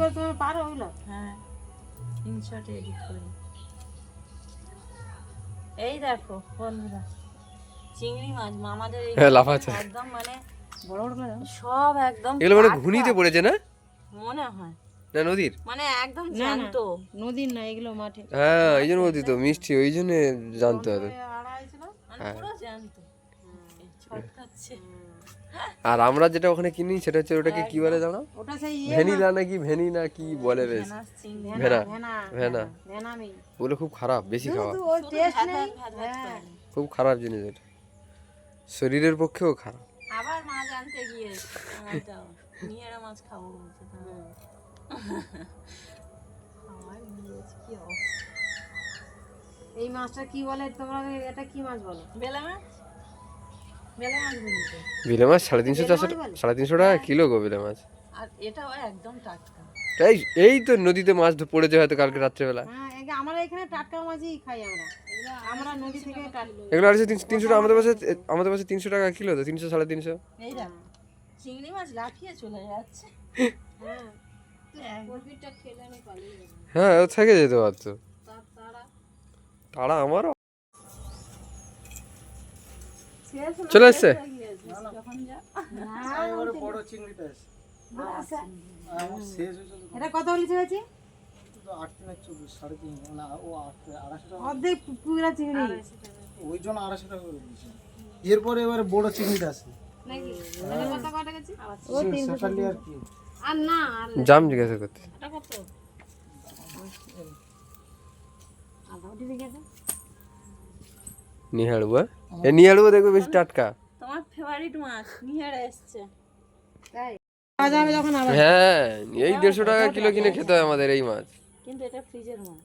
করে তুমি পারো ওগুলো হ্যাঁ স্ক্রিনশটে এডিট করি। এই দেখো বন্ধুরা চিংড়ি মাছ মামাদের এই হ্যাঁ, লাফাচ্ছে। একদম মানে বড় বড় করে সব একদম এগুলো মানে ঘুনিতে পড়েছে না? মনে হয়। না নদীর? মানে একদম না, না। নদীর না এগুলো মাঠে। হ্যাঁ এই জন্য বলছি তো মিষ্টি ওই জন্য জানতে হবে আড়াই ছিল? মানে হ্যাঁ। পুরো জ্যান্ত এই ছটকাচ্ছে। আর আমরা যেটা ওখানে কিনি সেটা হচ্ছে ওটাকে কি বলে জানো? ওটা সেই ইয়ে ভ্যানিলা নাকি ভ্যানি না কি বলে বেশ? ভেনা ভেনা ভেনা ভেনা ওগুলো খুব খারাপ বেশি খাওয়া। করে। খুব খারাপ জিনিস এটা। শরীরের পক্ষেও খারাপ। আবার মাছ আনতে গিয়ে মাছ খাব এই মাছটা কি বলে তোমরা? এটা কি মাছ বলো? বেলা মাছ? বেলা মাছ সাড়ে তিনশো চারশো সাড়ে তিনশো টাকা কিলো গো বিলে মাছ। আর এটাও একদম টাটকা। এই এই তো নদীতে মাছ ধ- পড়েছে হয়তো কালকে রাত্রেবেলা। হ্যাঁ আমরা এখানে টাটকা মাছই খাই আমরা। আমরা নদী থেকে এগুলো আর তিনশো টাকা আমাদের পাশে আমাদের পাশে তিনশো টাকা কিলো তো তিনশো সাড়ে তিনশো। চিংড়ি মাছ লাফিয়ে চলে যাচ্ছে। হ্যাঁ হ্যাঁ। ও থেকে যেতে পারতো। তারা আমারও চলে এসছে এটা কত লিটার আছে তো আট তিন চব্বিশ সাড়ে তিন ও আট আড়াইশো টাকা অর্ধেক পুরা চিংড়ি। ওই জন্য আড়াইশো টাকা করে এরপরে এবারে বড় চিংড়িটা আছে কত কটা গেছে ও সেটালি আর কি। আর না আর জাম জিজ্ঞাসা করতে। গেছে এ নিহাড়বো দেখবে বেশি টাটকা। তোমার ফেভারিট মাছ নিহেড়ে এসছে। তাই? হ্যাঁ এই দেড়শো টাকা কিলো কিনে খেতে হয় আমাদের এই মাছ। কিন্তু এটা ফ্রিজের মাছ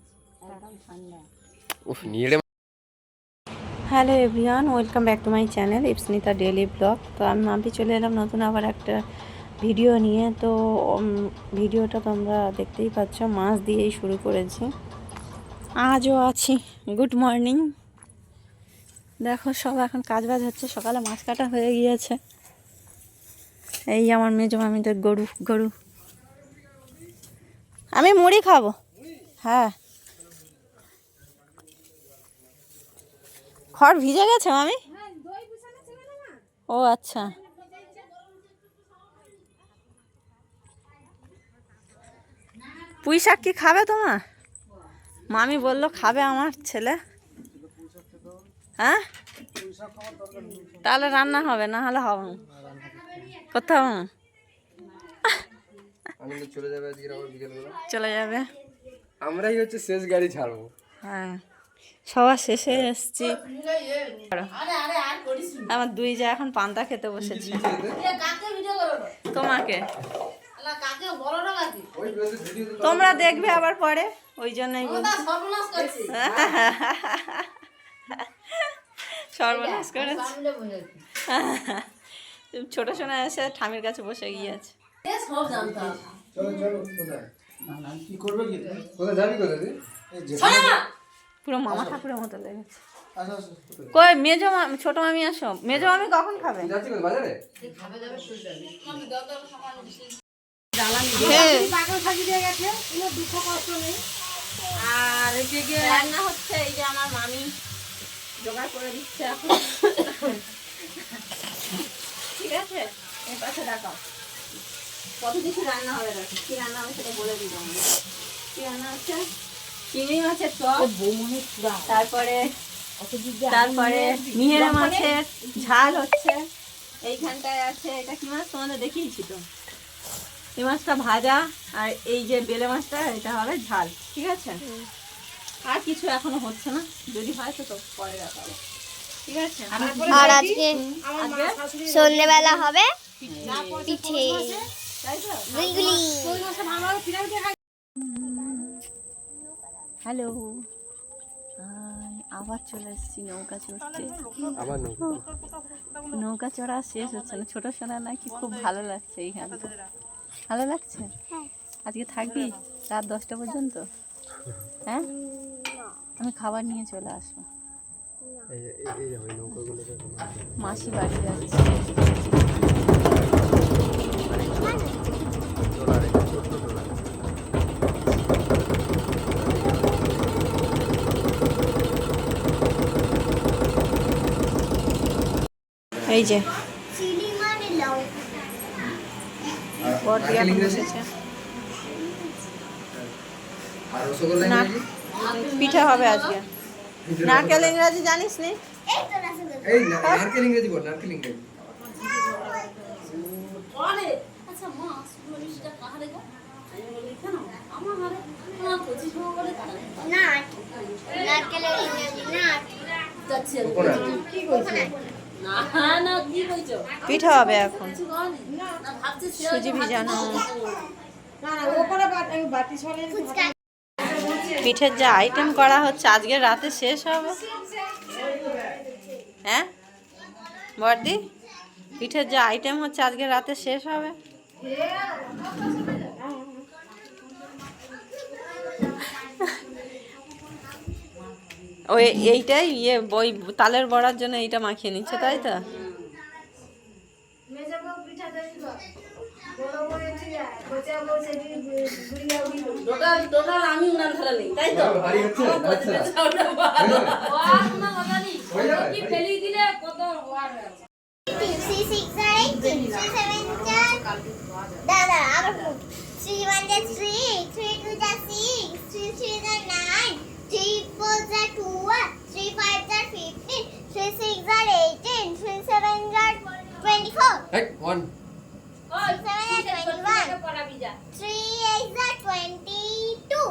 একদম ঠান্ডা। উফ নিহাড়ে hello everyone welcome back to my channel Ipsnita daily blog তো আমি মাম্পি চলে এলাম নতুন আবার একটা ভিডিও নিয়ে। তো ভিডিওটা তোমরা দেখতেই পাচ্ছ মাছ দিয়েই শুরু করেছি। আজও আছি। গুড মর্নিং দেখো, সব এখন কাজ বাজ হচ্ছে, সকালে মাছ কাটা হয়ে গিয়েছে। এই আমার মেজো মামিদের গরু গরু। আমি মুড়ি খাব। হ্যাঁ। খড় ভিজে গেছে, মামি? ও আচ্ছা। পুঁই শাক কি খাবে তোমার মামি বলল, খাবে আমার ছেলে। হ্যাঁ? তাহলে রান্না হবে না হলে হবে কোথাও। চলে যাবে চলে আমরাই হচ্ছে শেষ গাড়ি ছাড়বো। হ্যাঁ। সবার শেষে এসছি। আমার দুই যা এখন পান্তা খেতে বসেছে। তোমাকে? তোমরা দেখবে আবার পরে ওই জন্যই বলছি। সর্বনাশ করেছে। ছোট সোনা এসে ঠামির কাছে বসে গিয়েছে। পুরো মামা ঠাকুরের মতো লেগেছে? কই মেজো মামি ছোট মামি আসো। মেজো মামি কখন খাবে? যাচ্ছি কোথায় বাজারে? দিয়ে। গেছে কোনো দুঃখ কষ্ট নেই। আর রান্না হচ্ছে এই যে আমার মামি। জোগাড় করে দিচ্ছে এখন। ঠিক আছে? এই পাশে রাখাও কত কিছু রান্না হবে দেখো। কি রান্না হবে সেটা বলে দিব আমি। কি রান্না হচ্ছে? চিংড়ি মাছের চপ। তারপরে তারপরে মিহেরা মাছের ঝাল হচ্ছে। এইখানটায় আছে। এটা কি মাছ? তোমাদের দেখিয়েছি তো। এই মাছটা ভাজা। আর এই যে বেলে মাছটা এটা হবে ঝাল। ঠিক আছে? আর কিছু এখনও হচ্ছে না। যদি হয় তো তো পরে দেখাবো। ঠিক আছে? আর আজকে আজকে সন্ধ্যেবেলা হবে। পিঠে। হ্যালো। আবার চলে এসেছি নৌকা চড়তে। নৌকা চড়া শেষ হচ্ছে না। ছোট সোনা নাকি খুব ভালো লাগছে এইখানটা ভালো লাগছে? আজকে থাকবি? রাত দশটা পর্যন্ত? হ্যাঁ? আমি খাবার নিয়ে চলে আসব। মাসি বাড়ি যাচ্ছে। এই যে। বসেছে আর রসগোল্লা পিঠে হবে আজকে। নারকেল ইংরাজি জানিস নি? এই তো রসগোল্লা এই নারকেল ইংরেজি বল নারকেল ইংরেজি। আচ্ছা মা কাহারে গো আমার পঁচিশ বলে নারকেলের ইংরেজি না পিঠে হবে এখন সুজি ভিজানো পিঠের যে আইটেম করা হচ্ছে, আজকে রাতে শেষ হবে। হ্যাঁ? বর্দি, পিঠের যে আইটেম হচ্ছে, আজকে রাতে শেষ হবে। ওই এইটাই ইয়ে বই, তালের বড়ার জন্য এইটা মাখিয়ে নিচ্ছে, তাই তো? টোটাল টোটাল আমি উনান ধরে নেই তাই তো? ভারী হচ্ছে আচ্ছা। কোনো কথা নেই কি ফেলি দিলে কত ওয়ার হয়ে দাদা আবার three one three three two যা সিক্স থ্রি থ্রি যা নাইন থ্রি ফোর যা টুয়েলভ থ্রি ফাইভ যা ফিফটিন থ্রি সিক্স যা এইটিন থ্রি সেভেন যা twenty four hey one seven যা টোয়েন্টি ওয়ান থ্রি এইট যা টোয়েন্টি টু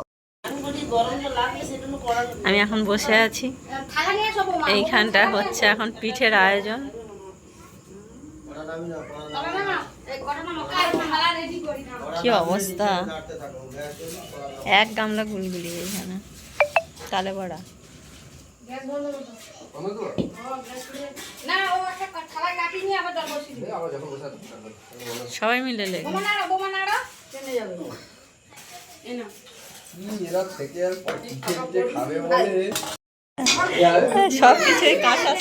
গরম তো লাগবে সেজন্য করা আমি এখন বসে আছি। এইখানটা হচ্ছে এখন পিঠের আয়োজন। কি অবস্থা? এক গামলা গুলগুলি এইখানে। তালে বড়া। সবাই মিলে লেগে। কি এরা থেকে আর খাবে বলে সব কিছুই কাঁসার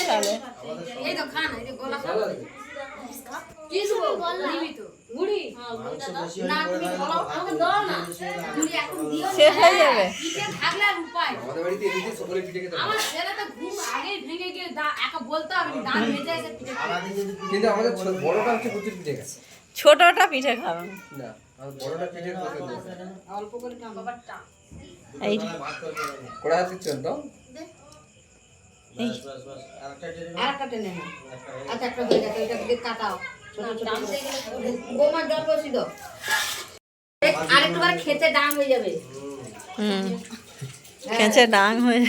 হয়ে যাবে ছোটটা পিঠে খাবেন না। আচ্ছা হয়ে খেতে ডাং হয়ে যাবে। হুম। খেঁচে ডাং হয়ে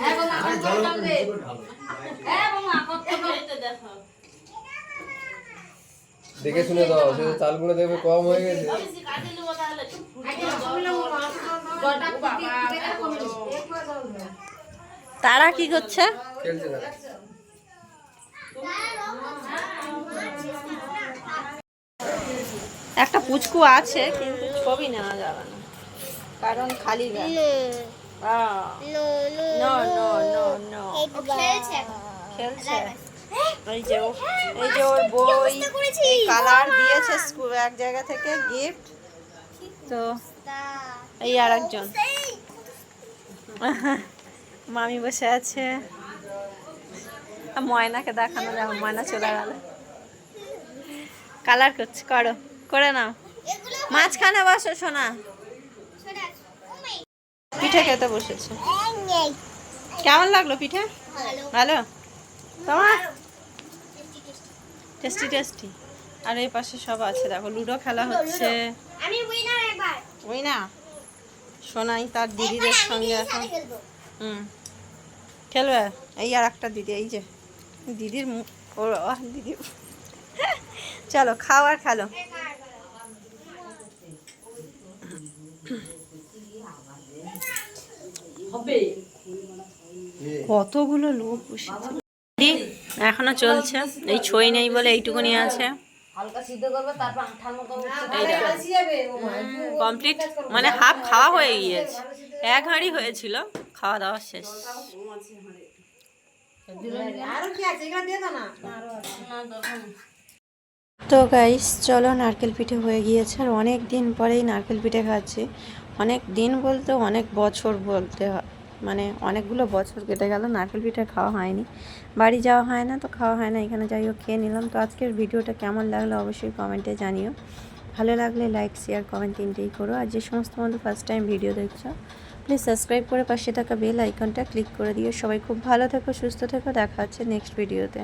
হ্যাঁ বৌমা আমার জল দাও দে। হ্যাঁ বৌমা কত দেখো শুনে দাও সে চালগুলো দেখবে কম হয়ে গেছে। তারা কি করছে? খেলছে একটা পুচকু আছে কিন্তু ছবি নেওয়া যাবে না। কারণ খালি গা no no no no no no এই তো খেলছে খেলছে। এই যে এই যে ওর বই কালার দিয়েছে স্কুল এক জায়গা থেকে গিফট তো এই আর একজন মামি বসে আছে। ময়নাকে দেখানো যাবে ময়না চলে গেল। কালার করছে করো করে নাও। মাঝখানে বসো সোনা। পিঠে খেতে বসেছে। কেমন লাগল পিঠে? ভালো? তোমার? টেস্টি টেস্টি আর এই পাশে সব আছে দেখো লুডো খেলা হচ্ছে। আমি উইনার এবার। ওই না সোনাই তার দিদিদের সঙ্গে এখন হুম। খেলবে? এই আর একটা দিদি এই যে। দিদির ও, দিদি। চলো খাও আর খেলো। হবে। কতগুলো লোক বসেছে। দি, এখনও চলছে। এই ছই নেই বলে এইটুকুনি আছে। হালকা সিদ্ধ করবে তারপর আঠার মতো কমপ্লিট মানে হাফ খাওয়া হয়ে গিয়েছে। এক হাঁড়ি হয়েছিল। খাওয়া দাওয়া শেষ। তো গাইস চলো নারকেল পিঠে হয়ে গিয়েছে। আর অনেক দিন পরেই নারকেল পিঠে খাচ্ছি। অনেক দিন বলতে অনেক বছর বলতে হয়। মানে অনেকগুলো বছর কেটে গেল, নারকেল পিঠা খাওয়া হয়নি। বাড়ি যাওয়া হয় না তো খাওয়া হয় না, এখানে যাই হোক খেয়ে নিলাম। তো আজকের ভিডিওটা কেমন লাগল অবশ্যই কমেন্টে জানিও। ভালো লাগলে লাইক, শেয়ার, কমেন্ট তিনটেই করো। আর যে সমস্ত বন্ধু ফার্স্ট টাইম ভিডিও দেখছ প্লিজ সাবস্ক্রাইব করে পাশে থাকা বেল আইকনটা ক্লিক করে দিও। সবাই খুব ভালো থেকো, সুস্থ থেকো। দেখা হচ্ছে নেক্সট ভিডিওতে